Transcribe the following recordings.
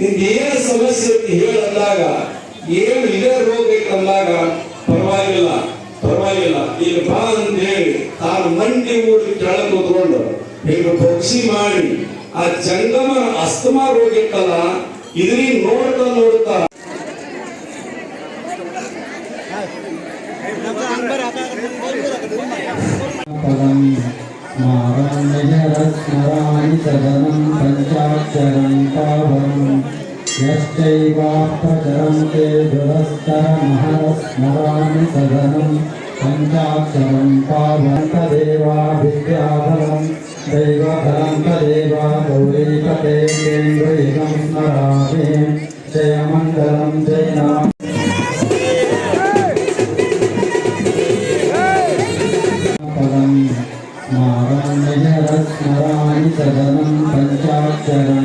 ಏನು ಸಮಸ್ಯೆ ಹೇಳಂದಾಗ ಏನು ಇದೇ ರೋಗ ಬೇಕಂದಾಗ ಪರವಾಗಿಲ್ಲ ಪರವಾಗಿಲ್ಲ ಈಗ ಬಾ ಅಂತ ಹೇಳಿ ತಾನು ಮಂಡಿ ಊರಿ ಕೆಳಗೆ ಕೂತ್ಕೊಂಡು ಈಗ ಪಕ್ಷಿ ಮಾಡಿ ಆ ಜಂಗಮ ಅಸ್ತಮ ರೋಗ ಇತ್ತಲ್ಲ ಇದ್ರಿ ನೋಡ್ತಾ ನೋಡ್ತಾ ಪರಂ ನಾರಾಯಣ ನಾರಾಯಣ ಪಂಚಾಕ್ಷರಂ यश्चैवाप्रचरन्ते दुरस्तरमहरस्मराणि सदनं पञ्चाक्षरं पावनं तदेवा विद्याफलं दैवफलं तदेवा गौरीपते केन्द्रयुगं स्मरामि जयमङ्गलं जयनाम पदं स्माराम्यजरस्मराणि सदनं पञ्चाक्षरं पावनं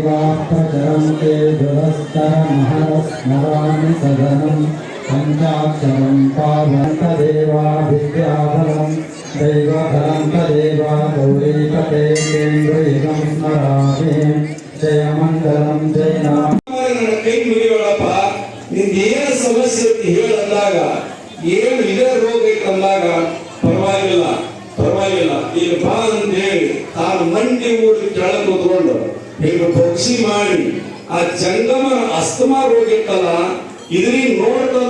यश्चैवाप्रचरन्ते दुरस्तरमहरस्मराणि सदनं पञ्चाक्षरं पावनं तदेवा विद्याफलं दैवफलं तदेवा गौरीपते केन्द्रयुगं स्मरामि जयमङ्गलं जयनाम ನನ್ನ ಕೈ ಮುಗಿಯೋಳಪ್ಪ ನಿಂದ ಏನ್ ಸಮಸ್ಯೆ ಐತಿ ಹೇಳಂದಾಗ ಏನು ಇದೇ ರೋಗ ಐತಿ ಅಂದಾಗ ಪರವಾಗಿಲ್ಲ ಪರವಾಗಿಲ್ಲ ಇಲ್ಲಿ ಬಾ ಅಂತ ಹೇಳಿ ತಾನು ಮಂಡಿ ಊರಿ ಕೆಳಗೆ ಕೂತ್ಕೊಂಡು ಈಗ ಪಕ್ಷಿ ಮಾಡಿ ಆ ಜಂಗಮ ಅಸ್ತಮಾ ರೋಗಿತ್ತಲ್ಲ ನೋಡ್ತಾ ನೋಡ್ತಾ